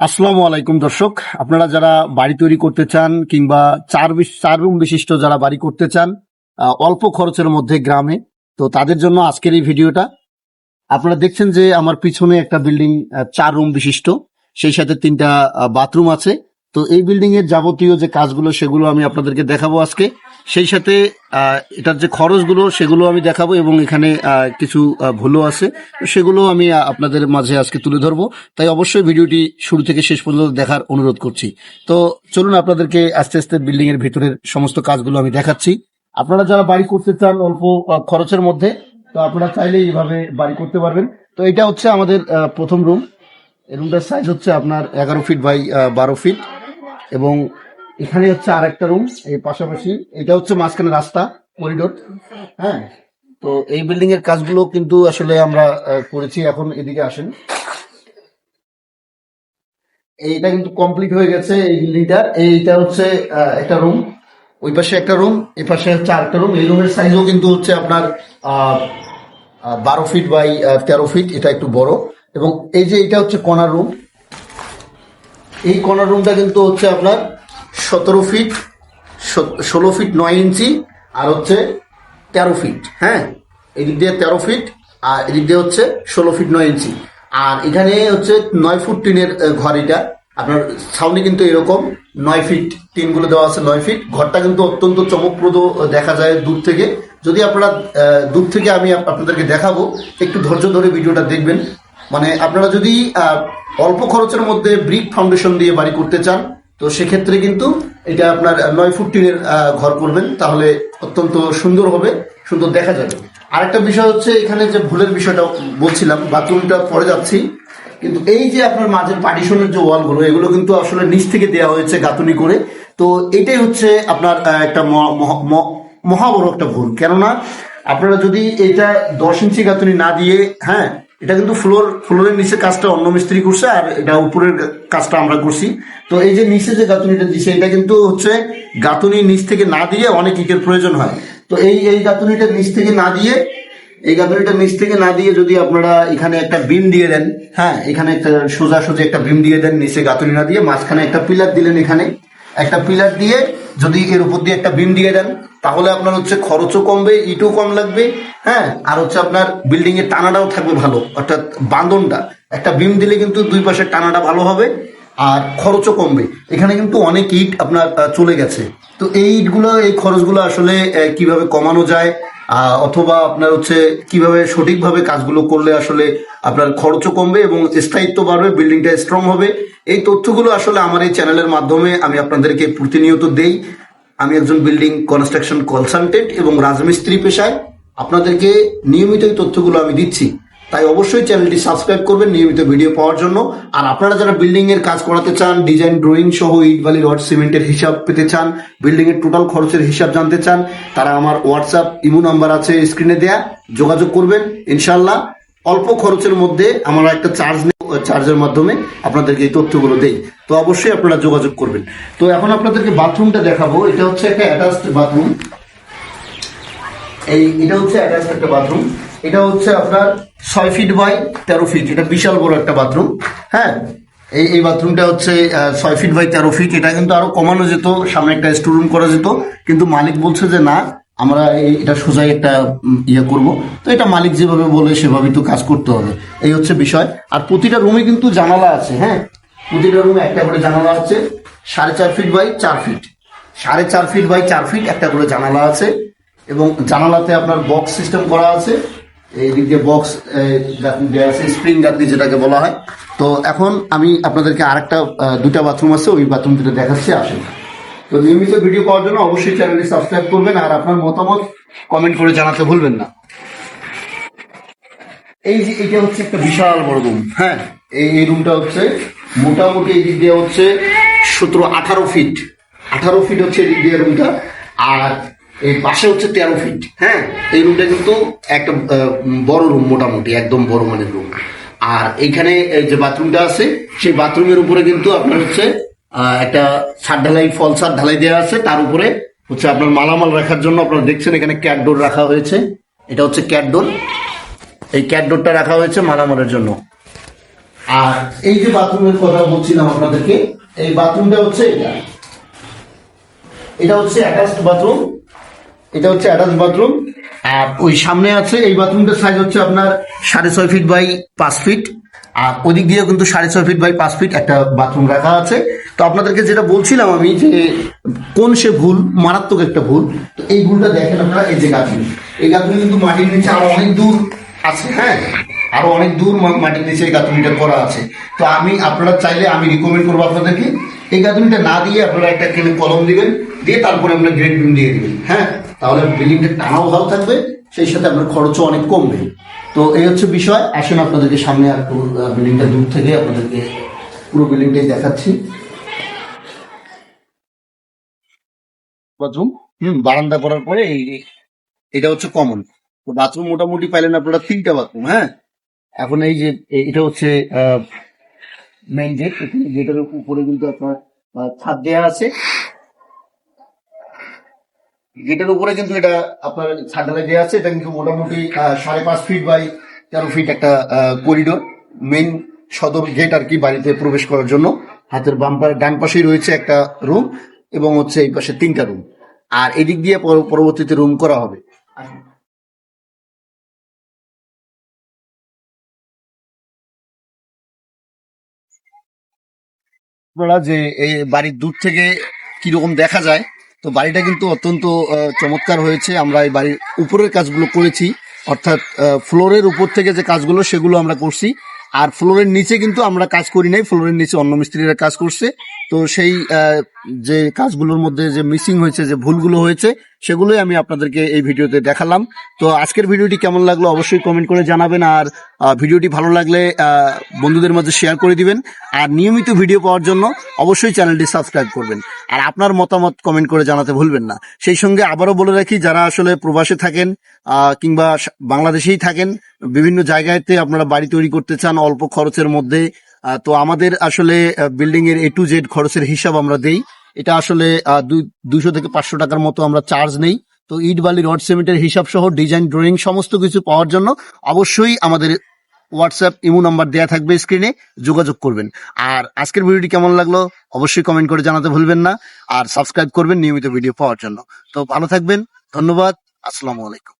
আসসালামু আলাইকুম, দর্শক। আপনারা যারা বাড়ি তৈরি করতে চান কিংবা চার চার রুম বিশিষ্ট যারা বাড়ি করতে চান অল্প খরচের মধ্যে গ্রামে, তো তাদের জন্য আজকের এই ভিডিওটা। আপনারা দেখছেন যে আমার পিছনে একটা বিল্ডিং চার রুম বিশিষ্ট। সেই সাথে তিনটা বাথরুম আছে। তো এই বিল্ডিং এর যাবতীয় যে কাজগুলো, সেগুলো আমি আপনাদেরকে দেখাবো আজকে। সেই সাথে এটার যে খরচগুলো, সেগুলো আমি দেখাবো এবং এখানে কিছু ভুলও আছে। সেগুলো আমি আপনাদের মাঝে আজকে তুলে ধরবো। তাই অবশ্যই ভিডিওটি শুরু থেকে শেষ পর্যন্ত দেখার অনুরোধ করছি। তো চলুন আপনাদেরকে আস্তে আস্তে বিল্ডিং এর ভিতরের সমস্ত কাজগুলো আমি দেখাচ্ছি। আপনারা যারা বাড়ি করতে চান অল্প খরচের মধ্যে, তো আপনারা চাইলে এইভাবে বাড়ি করতে পারবেন। তো এটা হচ্ছে আমাদের প্রথম রুম এই রুমটার সাইজ হচ্ছে আপনার এগারো ফিট বাই বারো ফিট এবং এখানে হচ্ছে আর একটা রুম এই পাশাপাশি। এটা হচ্ছে মাঝখানে রাস্তা করিডোর হ্যাঁ তো এই বিল্ডিং এর কাজগুলো কিন্তু আসলে আমরা করেছি, এখন এদিকে আসেন। এইটা কিন্তু কমপ্লিট হয়ে গেছে, এই বিল্ডিংটা এইটা হচ্ছে একটা রুম ওই পাশে একটা রুম এই পাশে হচ্ছে আরেকটা রুম এই রুমের সাইজও কিন্তু হচ্ছে আপনার বারো ফিট বাই তেরো ফিট এটা একটু বড়। এবং এই যে এটা হচ্ছে কর্নার রুম এই কর্নার রুমটা কিন্তু হচ্ছে আপনার সতেরো ফিট ষোলো ফিট নয় ইঞ্চি, আর হচ্ছে তেরো ফিট হ্যাঁ? এদিক দিয়ে তেরো ফিট আর এদিক দিয়ে হচ্ছে ষোলো ফিট নয় ইঞ্চি। আর এখানে হচ্ছে নয় ফুট টিনের ঘর এটা। আপনার সাউন্ডে কিন্তু এরকম, নয় ফিট টিনগুলো দেওয়া আছে নয় ফিট ঘরটা কিন্তু অত্যন্ত চমকপ্রদ দেখা যায় দূর থেকে। যদি আপনারা দূর থেকে আমি আপনাদেরকে দেখাবো, একটু ধৈর্য ধরে ভিডিওটা দেখবেন। মানে আপনারা যদি অল্প খরচের মধ্যে ব্রিক ফাউন্ডেশন দিয়ে বাড়ি করতে চান, তো সেক্ষেত্রে কিন্তু এটা আপনার নয় ফুট টিনের ঘর করবেন, তাহলে অত্যন্ত সুন্দর হবে, সুন্দর দেখা যাবে। আরেকটা বিষয় হচ্ছে এখানে যে ভুলের বিষয়টা বলছিলাম, বাথরুমটা পরে যাচ্ছি, কিন্তু এই যে আপনার মাঝের পার্টিশনের যে ওয়ালগুলো, এগুলো কিন্তু আসলে নিচ থেকে দেওয়া হয়েছে গাঁথুনি করে, তো এটাই হচ্ছে আপনার একটা ম- মহা- ম- মহা একটা ভুল। কেননা আপনারা যদি এটা দশ ইঞ্চি গাঁথুনি না দিয়ে হ্যাঁ এটা কিন্তু ফ্লোর ফ্লোরের নিচে কাজটা অন্য মিস্ত্রি করছে, আর এটা উপরের কাজটা আমরা করছি। তো এই যে নিচে যে গাঁথুনিটা দিছে, এটা কিন্তু হচ্ছে গাঁথুনি নিচ থেকে না দিয়ে অনেক ইটের প্রয়োজন হয়। তো এই এই গাঁথুনিটা নিচ থেকে না দিয়ে, এই গাঁথুনিটা নিচ থেকে না দিয়ে যদি আপনারা এখানে একটা বিম দিয়ে দেন হ্যাঁ এখানে একটা সোজা সোজা একটা বিম দিয়ে দেন, নিচে গাঁথুনি না দিয়ে, মাঝখানে একটা পিলার দিলেন এখানে। একটা পিলার দিয়ে যদি এর উপর দিয়ে একটা বিম দিয়ে দেন তাহলে আপনার হচ্ছে খরচও কমবে, ইটও কম লাগবে হ্যাঁ? আর হচ্ছে আপনার বিল্ডিং এর টানাটাও থাকবে ভালো, অর্থাৎ বাঁধনটা। একটা বিম দিলে কিন্তু দুই পাশের টানাটা ভালো হবে, আর খরচও কমবে। এখানে কিন্তু অনেক ইট আপনার চলে গেছে। তো এই ইটগুলো, এই খরচগুলো আসলে কীভাবে কমানো যায় অথবা আপনার হচ্ছে কীভাবে সঠিকভাবে কাজগুলো করলে আসলে আপনার খরচও কমবে এবং স্থায়িত্ব বাড়বে বিল্ডিংটা স্ট্রং হবে। এই তথ্যগুলো আসলে আমার এই চ্যানেলের মাধ্যমে আমি আপনাদেরকে প্রতিনিয়ত দেই। আমি একজন বিল্ডিং কনস্ট্রাকশন কনসালটেন্ট এবং রাজমিস্ত্রি পেশায় আপনাদেরকে নিয়মিত এই তথ্যগুলো আমি দিচ্ছি। তাই অবশ্যই চ্যানেলটি সাবস্ক্রাইব করবেন নিয়মিত ভিডিও পাওয়ার জন্য। আর আপনারা যারা বিল্ডিং এর কাজ করাতে চান ডিজাইন ড্রয়িং সহ ইট, বালি, রড, সিমেন্টের হিসাব পেতে চান বিল্ডিং এর টোটাল খরচের হিসাব জানতে চান, তারা আমার হোয়াটসঅ্যাপ ইমো নাম্বার আছে স্ক্রিনে দেয়া। যোগাযোগ করবেন ইনশাল্লাহ অল্প খরচের মধ্যে আমরা একটা চার্জ চার্জের মাধ্যমে আপনাদেরকে এই তথ্যগুলো দেই। তো অবশ্যই আপনারা যোগাযোগ করবেন। তো এখন আপনাদেরকে বাথরুমটা দেখাবো। এটা হচ্ছে একটা অ্যাটাচড বাথরুম এই, এটা হচ্ছে অ্যাটাচ একটা বাথরুম এটা হচ্ছে আপনার ছয় ফিট বাই তেরো ফিট এটা বিশাল বড় একটা বাথরুম হ্যাঁ? এই এই বাথরুমটা হচ্ছে ছয় ফিট বাই তেরো ফিট এটা কিন্তু আরও কমানো যেত, সামনে একটা স্টোরুম করা যেত। কিন্তু মালিক বলছে যে না আমরা এটা সোজাই একটা ইয়ে করব। তো এটা মালিক যেভাবে বলে সেভাবে তো কাজ করতে হবে। এই হচ্ছে বিষয়। আর প্রতিটা রুমে কিন্তু জানালা আছে হ্যাঁ? প্রতিটা রুমে একটা করে জানালা আছে, সাড়ে চার ফিট বাই চার ফিট সাড়ে চার ফিট বাই চার ফিট একটা করে জানালা আছে এবং জানালাতে আপনার বক্স সিস্টেম করা আছে। এই দিক দিয়ে বক্স দেওয়া আছে স্প্রিং গাঁথনি যেটাকে বলা হয়। তো এখন আমি আপনাদেরকে আরেকটা দুটা বাথরুম আছে, ওই বাথরুম দুটো দেখাচ্ছি, আসেন। তো নিয়মিত ভিডিও পাওয়ার জন্য অবশ্যই চ্যানেলটি সাবস্ক্রাইব করবেন আর আপনার মতামত কমেন্ট করে জানাতে ভুলবেন না। এই যে এটা হচ্ছে একটা বিশাল বড় রুম হ্যাঁ? এই এই রুমটা হচ্ছে মোটামুটি এই দিক দিয়ে হচ্ছে সতেরো, আঠারো ফিট আঠারো ফিট হচ্ছে এদিক দিয়ে রুমটা আর এই পাশে হচ্ছে তেরো ফিট হ্যাঁ? এই রুমটা কিন্তু একটা বড় রুম মোটামুটি, একদম বড় মানের রুম আর এইখানে এই যে বাথরুমটা আছে, সেই বাথরুমের উপরে কিন্তু আপনার হচ্ছে একটা ছাদ ঢালাই, ফল ছাদ ঢালাই দেওয়া আছে। তার উপরে হচ্ছে আপনার মালামাল রাখার জন্য আপনারা দেখছেন এখানে ক্যাট ডোর রাখা হয়েছে। এটা হচ্ছে ক্যাট ডোর। এই ক্যাট ডোরটা রাখা হয়েছে মালামালের জন্য। আর এই যে বাথরুমের কথা বলছিলাম আপনাদেরকে, এই বাথরুমটা হচ্ছে এটা। এটা হচ্ছে অ্যাটাচড বাথরুম এটা হচ্ছে অ্যাটাচ বাথরুম আর ওই সামনে আছে, এই বাথরুমটার সাইজ হচ্ছে আপনার সাড়ে ছয় ফিট বাই পাঁচ ফিট আর ওদিক দিয়েও কিন্তু সাড়ে ছয় ফিট বাই পাঁচ ফিট একটা বাথরুম রাখা আছে। তো আপনাদেরকে যেটা বলছিলাম আমি যে কোন সে ভুল, মারাত্মক একটা ভুল, তো এই ভুলটা দেখেন আপনারা, এই যে গাছগুলি এই গাছগুলি কিন্তু মাটির নিচে আরও অনেক দূর আছে হ্যাঁ? আরও অনেক দূর মাটির নিচে এই গাঁথুনিটা করা আছে। তো আমি, আপনারা চাইলে আমি রিকমেন্ড করব আপনাদেরকে, এই গাঁথুনিটা না দিয়ে আপনারা একটা কেনে কলম দিবেন, দিয়ে তারপরে আপনার গ্রেড বিম দিয়ে দিবেন হ্যাঁ? তাহলে বিল্ডিংটা টানাও ভালো থাকবে, সেই সাথে আপনার খরচও অনেক কমবে। তো এই হচ্ছে বিষয়, আসুন আপনাদেরকে সামনে আর বিল্ডিংটা দূর থেকে আপনাদেরকে পুরো বিল্ডিংটাই দেখাচ্ছি। বাথরুম হুম, বারান্দা করার পরে এই এটা হচ্ছে কমন তো বাথরুম মোটামুটি পাইলেন আপনারা তিনটা বাথরুম হ্যাঁ? এখন এই যে এটা হচ্ছে মেইন গেট গেটের উপরে কিন্তু আপনার ছাদ দেওয়া আছে। গেটের উপরে কিন্তু এটা আপনার ছাদ ঢালাই দেওয়া আছে। এটা কিন্তু মোটামুটি সাড়ে পাঁচ ফিট বাই তেরো ফিট একটা করিডোর মেইন সদর গেট আর কি বাড়িতে প্রবেশ করার জন্য। হাতের বাম ডান পাশেই রয়েছে একটা রুম এবং হচ্ছে এই পাশে তিনটা রুম আর এদিক দিয়ে পরবর্তীতে রুম করা হবে। আপনারা যে এই বাড়ির দূর থেকে কীরকম দেখা যায়, তো বাড়িটা কিন্তু অত্যন্ত চমৎকার হয়েছে। আমরা এই বাড়ির উপরের কাজগুলো করেছি। অর্থাৎ ফ্লোরের উপর থেকে যে কাজগুলো, সেগুলো আমরা করছি। আর ফ্লোরের নিচে কিন্তু আমরা কাজ করি নাই, ফ্লোরের নিচে অন্য মিস্ত্রিরা কাজ করছে। তো সেই যে কাজগুলোর মধ্যে যে মিসিং হয়েছে, যে ভুলগুলো হয়েছে, সেগুলোই আমি আপনাদেরকে এই ভিডিওতে দেখালাম। তো আজকের ভিডিওটি কেমন লাগল অবশ্যই কমেন্ট করে জানাবেন, আর ভিডিওটি ভালো লাগলে বন্ধুদের মধ্যে শেয়ার করে দিবেন। আর নিয়মিত ভিডিও পাওয়ার জন্য অবশ্যই চ্যানেলটি সাবস্ক্রাইব করবেন। আর আপনার মতামত কমেন্ট করে জানাতে ভুলবেন না। সেই সঙ্গে আবারও বলে রাখি, যারা আসলে প্রবাসে থাকেন কিংবা বাংলাদেশেই থাকেন বিভিন্ন জায়গাতে আপনারা বাড়ি তৈরি করতে চান অল্প খরচের মধ্যে তো আমাদের আসলে বিল্ডিং এর এ টু জেড খরচের হিসাব আমরা দেই। এটা আসলে দুইশো থেকে পাঁচশো টাকার মতো আমরা চার্জ নেই। তো ইট বালি, রড, সিমেন্টের হিসাব সহ ডিজাইন ড্রয়িং সমস্ত কিছু পাওয়ার জন্য অবশ্যই আমাদের হোয়াটসঅ্যাপ ইমো নাম্বার দেওয়া থাকবে স্ক্রিনে যোগাযোগ করবেন। আর আজকের ভিডিওটি কেমন লাগল অবশ্যই কমেন্ট করে জানাতে ভুলবেন না। আর সাবস্ক্রাইব করবেন নিয়মিত ভিডিও পাওয়ার জন্য। তো ভালো থাকবেন, ধন্যবাদ, আসসালামু আলাইকুম।